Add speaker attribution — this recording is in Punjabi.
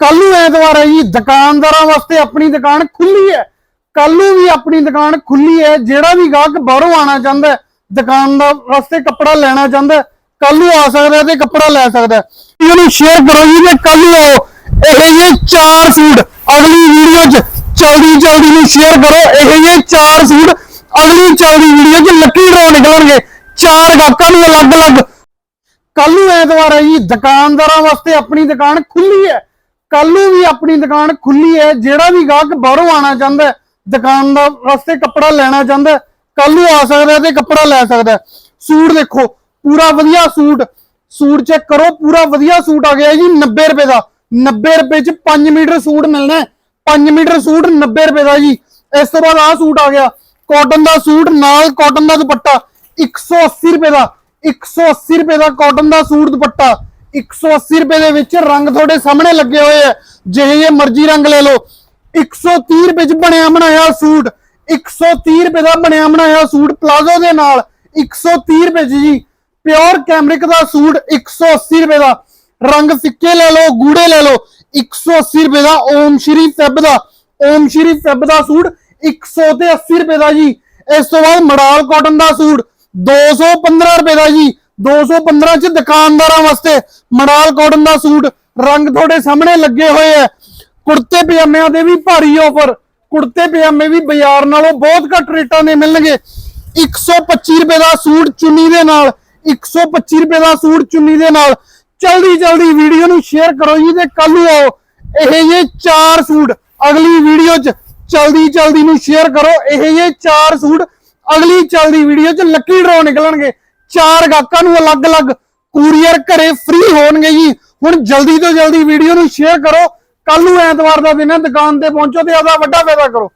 Speaker 1: ਕੱਲ ਨੂੰ ਐਤਵਾਰ ਹੈ ਜੀ ਦੁਕਾਨਦਾਰਾਂ ਵਾਸਤੇ ਆਪਣੀ ਦੁਕਾਨ ਖੁੱਲੀ ਹੈ। ਕੱਲ ਨੂੰ ਵੀ ਆਪਣੀ ਦੁਕਾਨ ਖੁੱਲੀ ਹੈ ਜਿਹੜਾ ਵੀ ਗਾਹਕ ਬਾਹਰੋਂ ਆਣਾ ਚਾਹੁੰਦਾ ਹੈ, ਦੁਕਾਨ ਦਾ ਵਾਸਤੇ ਕੱਪੜਾ ਲੈਣਾ ਚਾਹੁੰਦਾ ਕੱਲ ਨੂੰ ਆ ਸਕਦਾ ਤੇ ਕੱਪੜਾ ਲੈ ਸਕਦਾ ਇਹਨੂੰ ਸ਼ੇਅਰ ਕਰੋ ਜੀ ਤੇ ਕੱਲ ਨੂੰ ਆਓ। ਇਹ ਇਹ ਚਾਰ ਸੂਟ। ਅਗਲੀ ਵੀਡੀਓ 'ਚ ਜਲਦੀ ਜਲਦੀ ਨੂੰ ਸ਼ੇਅਰ ਕਰੋ। ਇਹੋ ਜਿਹੇ ਚਾਰ ਸੂਟ। ਅਗਲੀ ਚੱਲਦੀ ਵੀਡੀਓ 'ਚ ਲੱਕੀ ਡਰਾ ਨਿਕਲਣਗੇ। ਚਾਰ ਗਾਹਕਾਂ ਨੂੰ ਅਲੱਗ-ਅਲੱਗ। ਕੱਲ ਨੂੰ ਐਤਵਾਰ ਹੈ ਜੀ ਦੁਕਾਨਦਾਰਾਂ ਵਾਸਤੇ ਆਪਣੀ ਦੁਕਾਨ ਖੁੱਲੀ ਹੈ। ਕੱਲ ਨੂੰ ਵੀ ਆਪਣੀ ਦੁਕਾਨ ਖੁੱਲੀ ਹੈ, ਜਿਹੜਾ ਵੀ ਗਾਹਕ ਬਾਹਰੋਂ ਆਣਾ ਚਾਹੁੰਦਾ ਦੁਕਾਨ ਦਾ ਵਾਸਤੇ ਕੱਪੜਾ ਲੈਣਾ ਚਾਹੁੰਦਾ ਕੱਲ ਨੂੰ ਆ ਸਕਦਾ ਤੇ ਕੱਪੜਾ ਲੈ ਸਕਦਾ ਸੂਟ ਦੇਖੋ, ਪੂਰਾ ਵਧੀਆ ਸੂਟ ਸੂਟ ਚੈੱਕ ਕਰੋ, ਪੂਰਾ ਵਧੀਆ ਸੂਟ ਆ ਗਿਆ ਜੀ 90 ਰੁਪਏ ਦਾ। 90 ਰੁਪਏ ਚ 5 ਮੀਟਰ ਸੂਟ ਮਿਲਣਾ ਹੈ। 5 ਮੀਟਰ ਸੂਟ 90 ਰੁਪਏ ਦਾ ਜੀ। ਇਸ ਤੋਂ ਬਾਅਦ ਆਹ ਸੂਟ ਆ ਗਿਆ। ਕਾਟਨ ਦਾ ਸੂਟ ਨਾਲ ਕਾਟਨ ਦਾ ਦੁਪੱਟਾ 180 ਰੁਪਏ ਦਾ 180 ਰੁਪਏ ਦਾ ਕਾਟਨ ਦਾ ਸੂਟ ਦੁਪੱਟਾ। 180 ਰੁਪਏ ਦੇ ਵਿੱਚ ਰੰਗ ਤੁਹਾਡੇ ਸਾਹਮਣੇ ਲੱਗੇ ਹੋਏ ਆ। ਜਿਹੇ ਜਿਹੇ ਮਰਜ਼ੀ ਰੰਗ ਲੈ ਲਓ। 130 ਰੁਪਏ ਚ ਬਣਿਆ ਬਣਾਇਆ ਸੂਟ। 130 ਰੁਪਏ ਦਾ ਬਣਿਆ ਬਣਾਇਆ ਸੂਟ ਪਲਾਜ਼ੋ ਦੇ ਨਾਲ। 130 ਰੁਪਏ 'ਚ ਜੀ, ਪਿਓਰ ਕੈਮਰਿਕ ਦਾ ਸੂਟ 180 ਰੁਪਏ ਦਾ। ਰੰਗ ਫਿੱਕੇ ਲੈ ਲਓ, ਗੂੜੇ ਲੈ ਲਓ। 180 ਰੁਪਏ ਦਾ ਓਮ ਸ਼੍ਰੀ ਫੈਬ ਦਾ। ਓਮ ਸ਼੍ਰੀ ਫੈਬ ਦਾ ਸੂਟ 100 ਤੇ 80 ਰੁਪਏ ਦਾ ਜੀ। ਇਸ ਤੋਂ ਬਾਅਦ ਮੜਾਲ ਕਾਟਨ ਦਾ ਸੂਟ। 215 ਰੁਪਏ ਦਾ ਜੀ। 215 ਚ ਦੁਕਾਨਦਾਰਾਂ ਵਾਸਤੇ ਮੜਾਲ ਕੋਟਨ ਦਾ ਸੂਟ ਰੰਗ ਤੁਹਾਡੇ ਸਾਹਮਣੇ ਲੱਗੇ ਹੋਏ ਐ ਕੁੜਤੇ ਪਜਾਮਿਆਂ ਦੇ ਵੀ ਭਾਰੀ ਆਫਰ ਕੁੜਤੇ ਪਜਾਮੇ ਵੀ ਬਾਜ਼ਾਰ ਨਾਲੋਂ ਬਹੁਤ ਘੱਟ ਰੇਟਾਂ ਦੇ ਮਿਲਣਗੇ। 125 ਰੁਪਏ ਦਾ ਸੂਟ ਚੁੰਨੀ ਦੇ ਨਾਲ 125 ਰੁਪਏ ਦਾ ਸੂਟ ਚੁੰਨੀ ਦੇ ਨਾਲ। ਜਲਦੀ ਜਲਦੀ ਵੀਡੀਓ ਨੂੰ ਸ਼ੇਅਰ ਕਰੋ ਜੀ ਤੇ ਕੱਲ ਨੂੰ ਆਓ। ਇਹ ਜੇ ਚਾਰ ਸੂਟ ਅਗਲੀ ਵੀਡੀਓ 'ਚ ਜਲਦੀ ਜਲਦੀ ਨੂੰ ਸ਼ੇਅਰ ਕਰੋ। ਇਹ ਜੇ ਚਾਰ ਸੂਟ ਅਗਲੀ ਚੱਲਦੀ ਵੀਡੀਓ 'ਚ ਲੱਕੀ ਡਰਾਅ ਨਿਕਲਣਗੇ। ਚਾਰ ਗਾਹਕਾਂ ਨੂੰ ਅਲੱਗ-ਅਲੱਗ ਕੂਰੀਅਰ ਘਰੇ ਫ੍ਰੀ ਹੋਣਗੇ ਜੀ। ਹੁਣ ਜਲਦੀ ਤੋਂ ਜਲਦੀ ਵੀਡੀਓ ਨੂੰ ਸ਼ੇਅਰ ਕਰੋ। ਕੱਲ ਨੂੰ ਐਤਵਾਰ ਦਾ ਦਿਨ ਹੈ, ਦੁਕਾਨ ਤੇ ਪਹੁੰਚੋ ਤੇ ਆਪਦਾ ਵੱਡਾ ਫਾਇਦਾ ਕਰੋ।